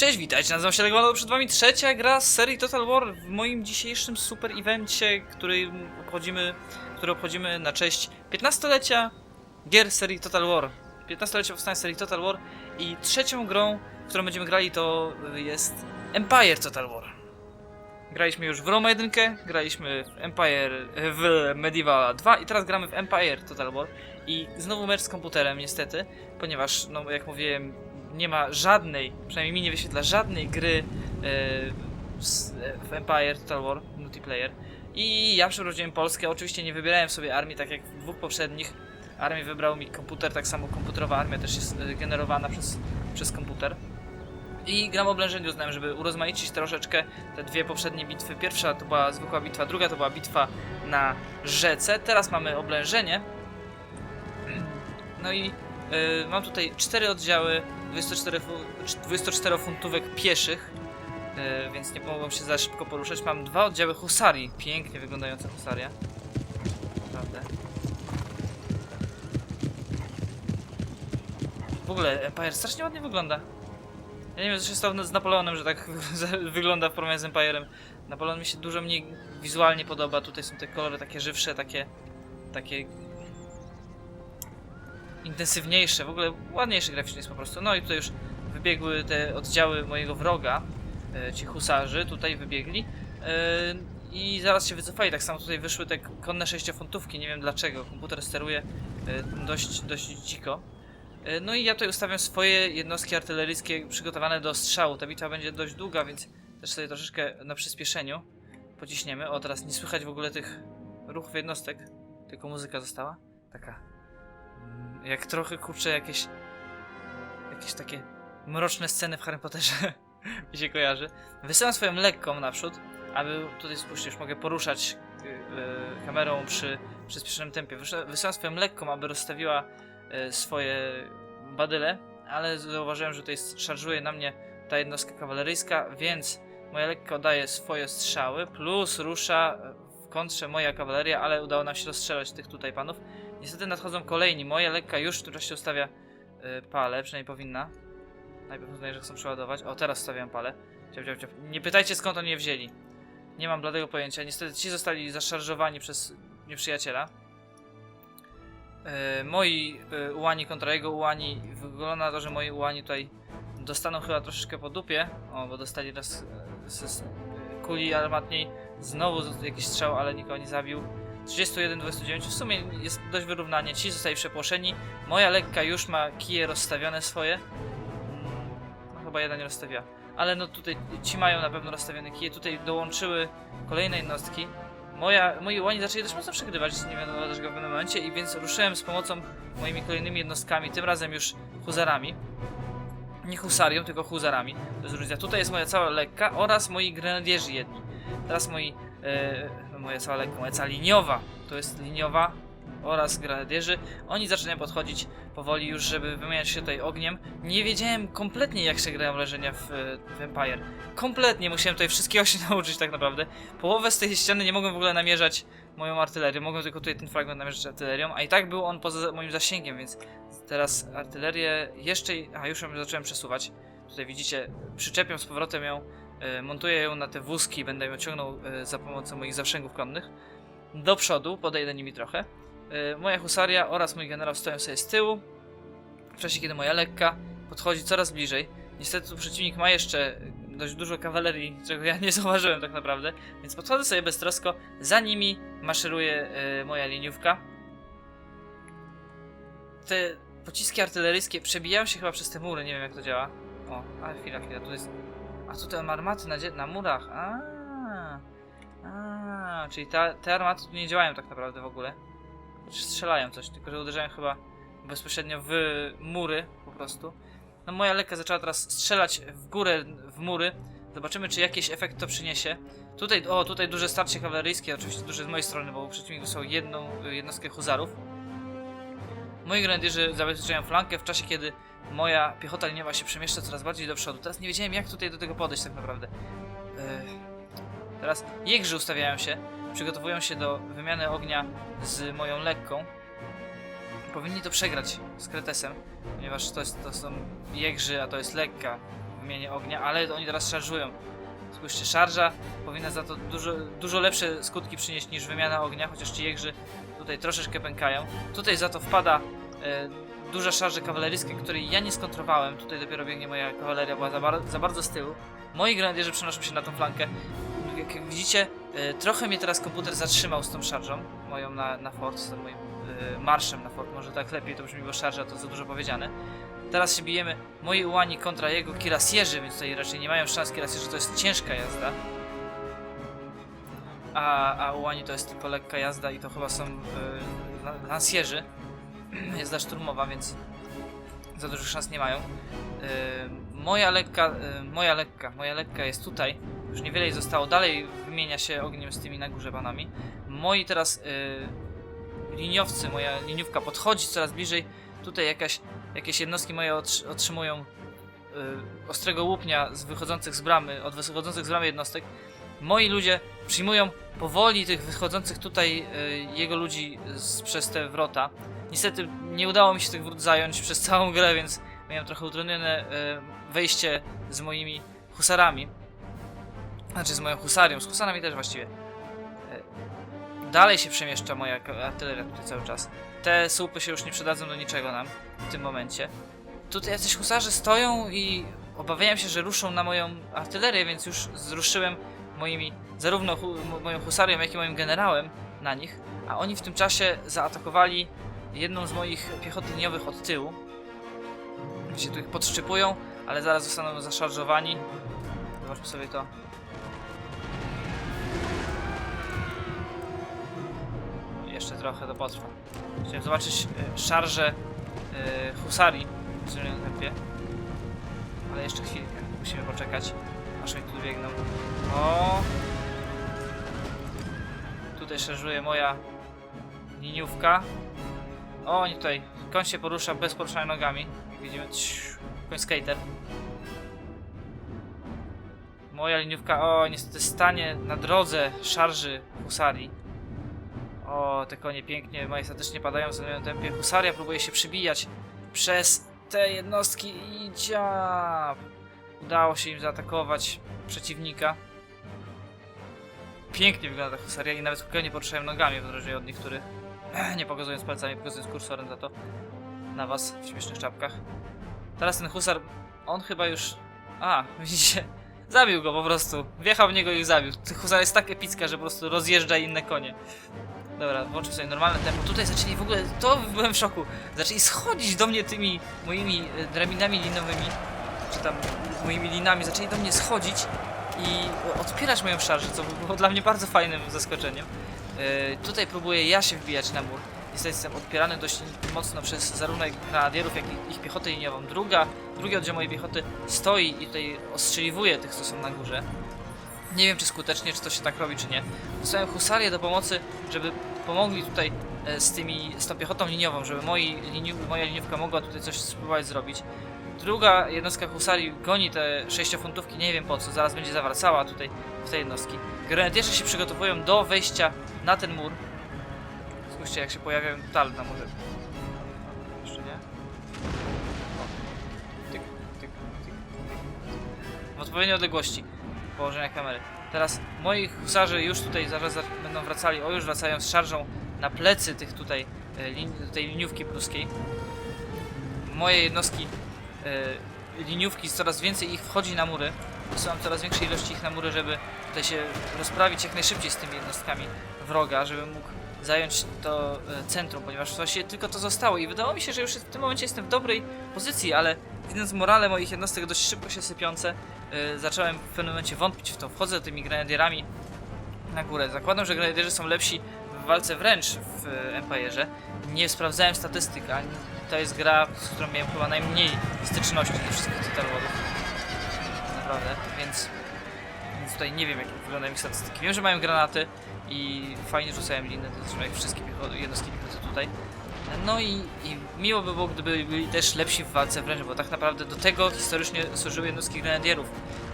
Cześć, witajcie, nazywam się Legwano, przed wami trzecia gra z serii Total War w moim dzisiejszym super evencie, który obchodzimy, który obchodzimy na cześć 15-lecia gier serii Total War. 15-lecia powstania serii Total War i trzecią grą, w którą będziemy grali to jest Empire Total War. Graliśmy już w Roma 1, graliśmy w Empire, w Medieval 2 i teraz gramy w Empire Total War i znowu mecz z komputerem niestety, ponieważ no jak mówiłem nie ma żadnej, przynajmniej mi nie wyświetla żadnej gry e, w Empire Total War multiplayer i ja przeprowadziłem Polskę, oczywiście nie wybierałem sobie armii tak jak w dwóch poprzednich armię wybrał mi komputer, tak samo komputerowa armia też jest e, generowana przez, przez komputer i gram o oblężeniu uznałem, żeby urozmaicić troszeczkę te dwie poprzednie bitwy. Pierwsza to była zwykła bitwa, druga to była bitwa na rzece. Teraz mamy oblężenie. No i mam tutaj cztery oddziały 24, fu- 24 funtówek pieszych, y, więc nie mogą się za szybko poruszać. Mam dwa oddziały husarii, pięknie wyglądająca husaria. Naprawdę. W ogóle Empire strasznie ładnie wygląda. Ja nie wiem, co się stało z Napoleonem, że tak wygląda w porównaniu z Empirem. Napoleon mi się dużo mniej wizualnie podoba. Tutaj są te kolory takie żywsze, takie. takie. Intensywniejsze. W ogóle ładniejszy graficznie jest po prostu. No i tutaj już wybiegły te oddziały mojego wroga. e, Ci husarzy tutaj wybiegli. e, I zaraz się wycofali. Tak samo tutaj wyszły te konne sześciofuntówki. Nie wiem dlaczego. Komputer steruje e, dość, dość dziko. No i ja tutaj ustawiam swoje jednostki artyleryjskie przygotowane do strzału. Ta bitwa będzie dość długa, więc też sobie troszeczkę na przyspieszeniu pociśniemy. O, teraz nie słychać w ogóle tych ruchów jednostek, tylko muzyka została. Taka. Jak trochę kurczę jakieś. jakieś takie mroczne sceny w Harry Potterze mi się kojarzy. Wysyłam swoją lekką naprzód, aby tutaj spójrzcie, już mogę poruszać y, y, kamerą przy przyspieszonym tempie. Wysyłam swoją lekką, aby rozstawiła e, swoje badyle, ale zauważyłem, że tutaj szarżuje na mnie ta jednostka kawaleryjska, więc moja lekka daje swoje strzały, plus rusza w kontrze moja kawaleria, ale udało nam się rozstrzelać tych tutaj panów. Niestety nadchodzą kolejni, moja lekka już tym czasie ustawia e, pale, przynajmniej powinna. Najpierw uznaję, że chcą przeładować. O, teraz stawiam pale. Ciap, ciap, ciap. Nie pytajcie skąd oni je wzięli. Nie mam bladego pojęcia. Niestety ci zostali zaszarżowani przez nieprzyjaciela. E, moi e, ułani kontra jego ułani. Wygląda na to, że moi ułani tutaj dostaną chyba troszeczkę po dupie. O, bo dostali raz e, z, z kuli armatniej. Znowu z- jakiś strzał, ale nikogo nie zabił. 31-29. W sumie jest dość wyrównanie. Ci zostali przepłoszeni. Moja lekka już ma kije rozstawione swoje. Mm, No chyba jedna nie rozstawiła. Ale no tutaj ci mają na pewno rozstawione kije. Tutaj dołączyły kolejne jednostki. Moja, moi łani zaczęli też mocno przegrywać, nie wiadomo dlaczego w pewnym momencie i więc ruszyłem z pomocą moimi kolejnymi jednostkami, tym razem już huzarami. Nie husarią, tylko huzarami. To jest różnica. Tutaj jest moja cała lekka oraz moi grenadierzy jedni. Teraz moi, e, moja cała moja cała liniowa, to jest liniowa oraz grenadierzy. Oni zaczynają podchodzić powoli już, żeby wymieniać się tutaj ogniem. Nie wiedziałem kompletnie jak się grają leżenia w, e, w Empire. Kompletnie musiałem tutaj wszystkiego się nauczyć tak naprawdę. Połowę z tej ściany nie mogłem w ogóle namierzać moją artylerią, mogłem tylko tutaj ten fragment namierzać artylerią, a i tak był on poza moim zasięgiem, więc teraz artylerię jeszcze... A, już ją zacząłem przesuwać. Tutaj widzicie, przyczepiam z powrotem ją, e, montuję ją na te wózki, będę ją ciągnął e, za pomocą moich zawszęgów konnych. Do przodu, podejdę nimi trochę. E, moja husaria oraz mój generał stoją sobie z tyłu, w czasie kiedy moja lekka podchodzi coraz bliżej. Niestety tu przeciwnik ma jeszcze dość dużo kawalerii, czego ja nie zauważyłem tak naprawdę, więc podchodzę sobie beztrosko, za nimi maszeruje e, moja liniówka. Te pociski artyleryjskie przebijają się chyba przez te mury, nie wiem jak to działa. O, a chwila, chwila, tu jest... A tutaj mam armaty na, na murach, a, a, czyli ta, te armaty tu nie działają tak naprawdę w ogóle. Chociaż strzelają coś, tylko że uderzają chyba bezpośrednio w mury po prostu. No moja lekka zaczęła teraz strzelać w górę, w mury. Zobaczymy, czy jakiś efekt to przyniesie. Tutaj, o, tutaj duże starcie kawaleryjskie, oczywiście duże z mojej strony, bo przeciwnik wysłał jedną jednostkę huzarów. Moi grenadierzy zabezpieczają flankę w czasie, kiedy moja piechota liniowa się przemieszcza coraz bardziej do przodu. Teraz nie wiedziałem, jak tutaj do tego podejść tak naprawdę. Ech. Teraz jegrzy ustawiają się, przygotowują się do wymiany ognia z moją lekką. Powinni to przegrać z Kretesem, ponieważ to, jest, to są jegrzy, a to jest lekka. wymianie ognia, ale oni teraz szarżują. Spójrzcie, szarża powinna za to dużo, dużo lepsze skutki przynieść niż wymiana ognia, chociaż ci jegrzy tutaj troszeczkę pękają. Tutaj za to wpada e, duża szarża kawaleryjska, której ja nie skontrowałem. Tutaj dopiero biegnie moja kawaleria, była za, bar za bardzo z tyłu. Moi grenadierzy przenoszą się na tą flankę. Jak, widzicie, e, trochę mnie teraz komputer zatrzymał z tą szarżą, moją na, na fort, z moim e, marszem na fort. Może tak lepiej to brzmi, bo szarża to za dużo powiedziane. Teraz się bijemy moi ułani kontra jego kirasjerzy, więc tutaj raczej nie mają szans kirasjerzy, to jest ciężka jazda. A, a ułani to jest tylko lekka jazda i to chyba są yy, lansjerzy. Jazda szturmowa, więc za dużych szans nie mają. Yy, moja lekka, yy, moja lekka, moja lekka jest tutaj. Już niewiele jej zostało. Dalej wymienia się ogniem z tymi na górze panami. Moi teraz yy, liniowcy, moja liniówka podchodzi coraz bliżej. Tutaj jakaś, jakieś jednostki moje otrzy- otrzymują ostrego łupnia z wychodzących z bramy, od wychodzących z bramy jednostek. Moi ludzie przyjmują powoli tych wychodzących tutaj y, jego ludzi z, przez te wrota. Niestety nie udało mi się tych wrót zająć przez całą grę, więc miałem trochę utrudnione y, wejście z moimi husarami. Znaczy z moją husarią, z husarami też właściwie. Y, dalej się przemieszcza moja artyleria tutaj cały czas. Te słupy się już nie przydadzą do niczego nam w tym momencie. Tutaj jacyś husarze stoją i obawiałem się, że ruszą na moją artylerię, więc już zruszyłem moimi, zarówno hu, mo- moją husarią, jak i moim generałem na nich, a oni w tym czasie zaatakowali jedną z moich piechot liniowych od tyłu. Się tu ich podszczypują, ale zaraz zostaną zaszarżowani. Zobaczmy sobie to. Jeszcze trochę to potrwa. Chciałem zobaczyć e, szarże e, husarii w zielonym tempie. Ale jeszcze chwilkę. Musimy poczekać, aż mi tu biegną. O! Tutaj szarżuje moja liniówka. O, oni tutaj. Koń się porusza bez poruszania nogami. Widzimy. Koń skater. Moja liniówka, o, niestety stanie na drodze szarży husarii. O, te konie pięknie, majestatycznie padają w zielonym tempie. Husaria próbuje się przybijać przez te jednostki i dziab. Udało się im zaatakować przeciwnika. Pięknie wygląda ta husaria i nawet spokojnie poruszają nogami, w odróżnieniu od niektórych. Nie pokazując palcami, pokazując kursorem za to. Na was w śmiesznych czapkach. Teraz ten husar, on chyba już... A, widzicie? Zabił go po prostu. Wjechał w niego i zabił. Ten husar jest tak epicka, że po prostu rozjeżdża inne konie. Dobra, włączę sobie normalne tempo. Tutaj zaczęli w ogóle, to byłem w szoku. Zaczęli schodzić do mnie tymi moimi e, drabinami linowymi, czy tam moimi linami, zaczęli do mnie schodzić i odpierać moją szarżę, co było dla mnie bardzo fajnym zaskoczeniem. E, tutaj próbuję ja się wbijać na mur. Niestety jestem odpierany dość mocno przez zarówno grenadierów, jak i ich piechotę liniową. Druga, drugi oddział mojej piechoty stoi i tutaj ostrzeliwuje tych, co są na górze. Nie wiem, czy skutecznie, czy to się tak robi, czy nie. Wysłałem husarię do pomocy, żeby pomogli tutaj e, z tymi, z tą piechotą liniową, żeby moi moja liniówka mogła tutaj coś spróbować zrobić. Druga jednostka husarii goni te sześciofuntówki, nie wiem po co, zaraz będzie zawracała tutaj w te jednostki. Grenadierzy się przygotowują do wejścia na ten mur. Spójrzcie, jak się pojawiają tal na murze. Jeszcze nie? O. Tyk, tyk, tyk, tyk. W odpowiedniej odległości położenia kamery. Teraz moi husarzy już tutaj zaraz za- będą wracali, o już wracają z szarżą na plecy tych tutaj, e, tej liniówki pruskiej. Moje jednostki, liniówki, coraz więcej ich wchodzi na mury. Wysyłam coraz większej ilości ich na mury, żeby tutaj się rozprawić jak najszybciej z tymi jednostkami wroga, żeby mógł zająć to e, centrum, ponieważ właściwie tylko to zostało i wydało mi się, że już w tym momencie jestem w dobrej pozycji, ale widząc morale moich jednostek dość szybko się sypiące, e, zacząłem w pewnym momencie wątpić w to. Wchodzę tymi grenadierami na górę. Zakładam, że grenadierzy są lepsi walce wręcz w Empire'ze. Nie sprawdzałem statystyk, a to jest gra, z którą miałem chyba najmniej styczności ze wszystkich Total Warów. Naprawdę, więc, więc tutaj nie wiem, jak wyglądają ich statystyki. Wiem, że mają granaty i fajnie rzucają liny, to zresztą jak wszystkie jednostki piechoty tutaj. No i, i miło by było, gdyby byli też lepsi w walce wręcz, bo tak naprawdę do tego historycznie służyły jednostki grenadierów.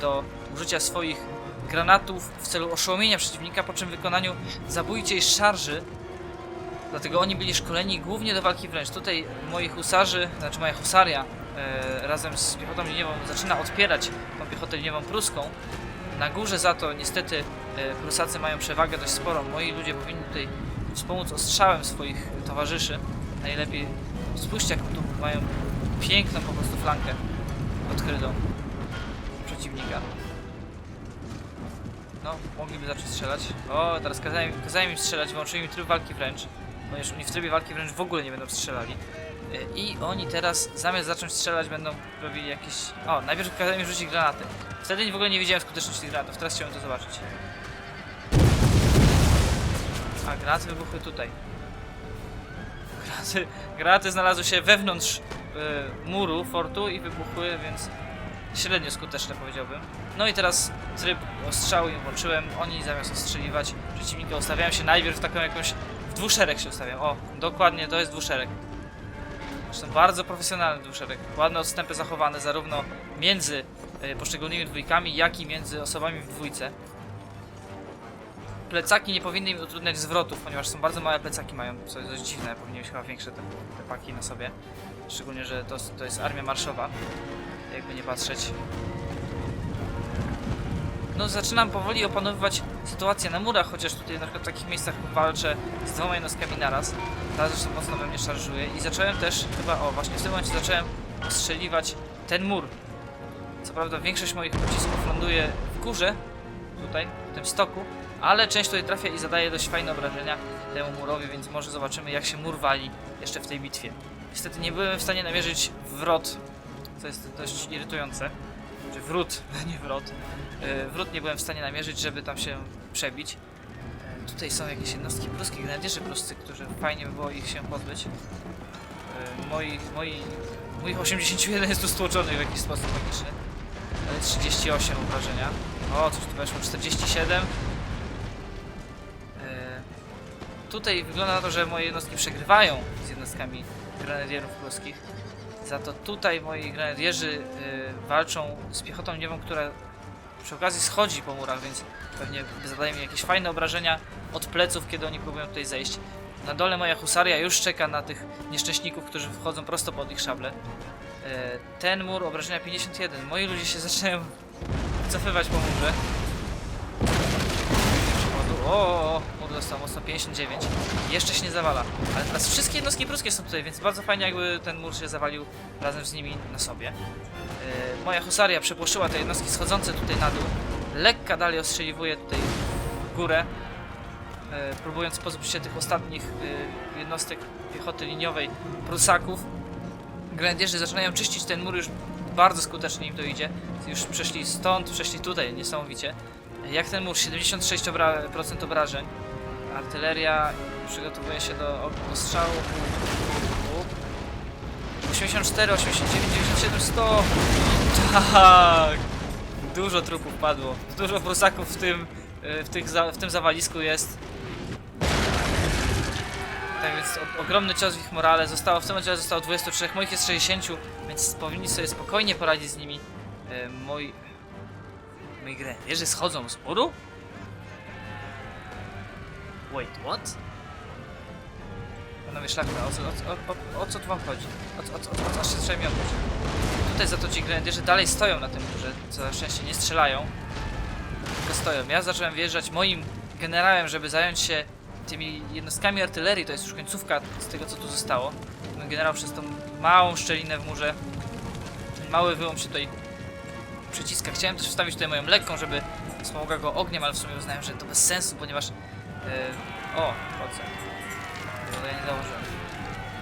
Do użycia swoich granatów w celu oszołomienia przeciwnika, po czym wykonaniu zabójczej szarży. Dlatego oni byli szkoleni głównie do walki wręcz. Tutaj moi husarzy, znaczy moja husaria e, razem z piechotą liniową zaczyna odpierać tą piechotę liniową pruską. Na górze za to niestety e, Prusacy mają przewagę dość sporą. Moi ludzie powinni tutaj wspomóc ostrzałem swoich towarzyszy. Najlepiej spójrzcie jak tu mają piękną po prostu flankę odkrytą przeciwnika. No, mogliby zacząć strzelać. O, teraz kazałem, kazałem im strzelać, włączyli mi tryb walki wręcz. Ponieważ oni w trybie walki wręcz w ogóle nie będą strzelali. Y, I oni teraz zamiast zacząć strzelać będą robili jakieś... O, najpierw kazałem im rzucić granaty. Wtedy w ogóle nie widziałem skuteczności tych granatów, teraz chciałem to zobaczyć. A, granaty wybuchły tutaj. Granaty, granaty znalazły się wewnątrz y, muru fortu i wybuchły, więc średnio skuteczne powiedziałbym. No i teraz tryb ostrzału im włączyłem. Oni zamiast ostrzeliwać przeciwnika ustawiają się najpierw w taką jakąś... W dwuszereg się ustawiam. O, dokładnie to jest dwuszereg. Zresztą bardzo profesjonalny dwuszereg. Ładne odstępy zachowane zarówno między y, poszczególnymi dwójkami, jak i między osobami w dwójce. Plecaki nie powinny im utrudniać zwrotów, ponieważ są bardzo małe plecaki mają, co jest dość dziwne, powinny mieć chyba większe te, te paki na sobie. Szczególnie, że to, to jest armia marszowa, jakby nie patrzeć. No zaczynam powoli opanowywać sytuację na murach, chociaż tutaj na przykład w takich miejscach walczę z dwoma jednostkami naraz. Ta zresztą mocno we mnie szarżuje i zacząłem też, chyba, o właśnie w tym momencie zacząłem ostrzeliwać ten mur. Co prawda większość moich pocisków ląduje w górze, tutaj, w tym stoku, ale część tutaj trafia i zadaje dość fajne obrażenia temu murowi, więc może zobaczymy jak się mur wali jeszcze w tej bitwie. Niestety nie byłem w stanie namierzyć wrot, co jest dość irytujące. Czy wrót, nie wrot. Yy, Wrót nie byłem w stanie namierzyć, żeby tam się przebić. Yy, Tutaj są jakieś jednostki pruskie, grenadierzy pruscy, którzy fajnie by było ich się pozbyć. Yy, Moi, moi, moich 81 jest tu w jakiś sposób magiczny. Ale 38 obrażenia. O, coś tu weszło, 47. E, Tutaj wygląda na to, że moje jednostki przegrywają z jednostkami grenadierów pruskich. Za to tutaj moi grenadierzy walczą z piechotą liniową, która przy okazji schodzi po murach, więc pewnie zadaje mi jakieś fajne obrażenia od pleców, kiedy oni próbują tutaj zejść. Na dole moja husaria już czeka na tych nieszczęśników, którzy wchodzą prosto pod ich szable. E, Ten mur obrażenia 51. Moi ludzie się zaczynają cofywać po murze. O, o, o, mur dostał mocno 59. Jeszcze się nie zawala. Ale teraz wszystkie jednostki pruskie są tutaj, więc bardzo fajnie jakby ten mur się zawalił razem z nimi na sobie. E, moja husaria przepłoszyła te jednostki schodzące tutaj na dół. Lekka dalej ostrzeliwuje tutaj w górę. E, próbując pozbyć się tych ostatnich e, jednostek piechoty liniowej Prusaków. Grenadierzy zaczynają czyścić ten mur już bardzo skutecznie im to idzie. Już przeszli stąd, przeszli tutaj, niesamowicie. Jak ten mur? 76% obra procent obrażeń. Artyleria przygotowuje się do og- ostrzału. 84, 89, 97, 100. Tak! Dużo trupów padło. Dużo prusaków w tym, y, w, tych za, w tym zawalisku jest. Tak więc o, ogromny cios w ich morale. Zostało w tym momencie zostało 23, moich jest 60, więc powinni sobie spokojnie poradzić z nimi. E, Moi grenadierzy schodzą z muru? Wait, what? Panowie szlachta, o, co- o, o, o, o co tu wam chodzi? O, co- o, co- o, co się mi? Tutaj za to ci grenadierzy dalej stoją na tym murze, na szczęście nie strzelają. Tylko stoją. Ja zacząłem wjeżdżać moim generałem, żeby zająć się tymi jednostkami artylerii, to jest już końcówka z tego co tu zostało. Mój generał przez tą małą szczelinę w murze, mały wyłom się tutaj przyciska. Chciałem też wstawić tutaj moją lekką, żeby wspomogła go ogniem, ale w sumie uznałem, że to bez sensu, ponieważ... Yy, o, co? Tego ja nie założyłem.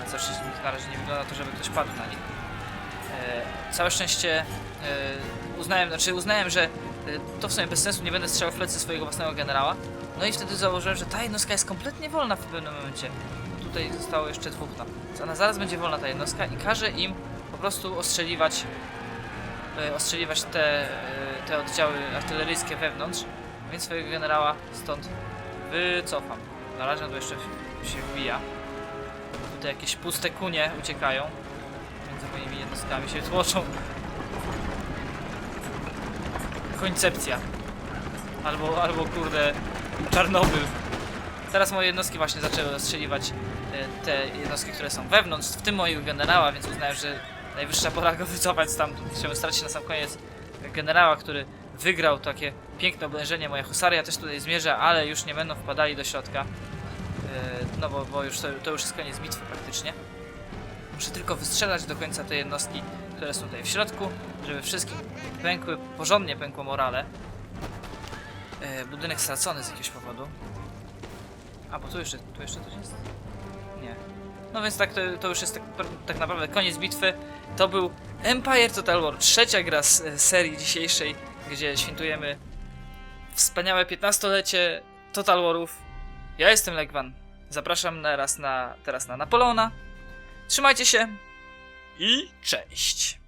Ale coś na razie nie wygląda to, żeby ktoś padł na nich. E, całe szczęście e, uznałem, znaczy uznałem, że e, to w sumie bez sensu, nie będę strzelał w plecy swojego własnego generała. No i wtedy założyłem, że ta jednostka jest kompletnie wolna w pewnym momencie. Tutaj zostało jeszcze dwóch tam. Więc Ona zaraz będzie wolna ta jednostka i każe im po prostu ostrzeliwać ostrzeliwać te, e, te oddziały artyleryjskie wewnątrz, więc swojego generała stąd wycofam. Na razie on jeszcze się wbija. Tutaj jakieś puste kunie uciekają między moimi jednostkami się tłoczą. Koncepcja. Albo, albo kurde, Czarnobyl. Teraz moje jednostki właśnie zaczęły ostrzeliwać e, te jednostki, które są wewnątrz, w tym mojego generała, więc uznałem, że najwyższa pora go wycofać stamtąd. Chciałbym stracić na sam koniec generała, który wygrał takie piękne oblężenie. Moja husaria też tutaj zmierza, ale już nie będą wpadali do środka. Yy, no bo, bo już to, to już jest koniec bitwy praktycznie. Muszę tylko wystrzelać do końca te jednostki, które są tutaj w środku, żeby wszystkim pękły, porządnie pękło morale. Yy, budynek stracony z jakiegoś powodu. A, bo tu jeszcze, tu jeszcze coś jest? No więc tak, to, to już jest tak, tak naprawdę koniec bitwy. To był Empire Total War, trzecia gra z e, serii dzisiejszej, gdzie świętujemy wspaniałe 15-lecie Total Warów. Ja jestem Legwan. Zapraszam teraz na, teraz na Napoleona. Trzymajcie się i cześć!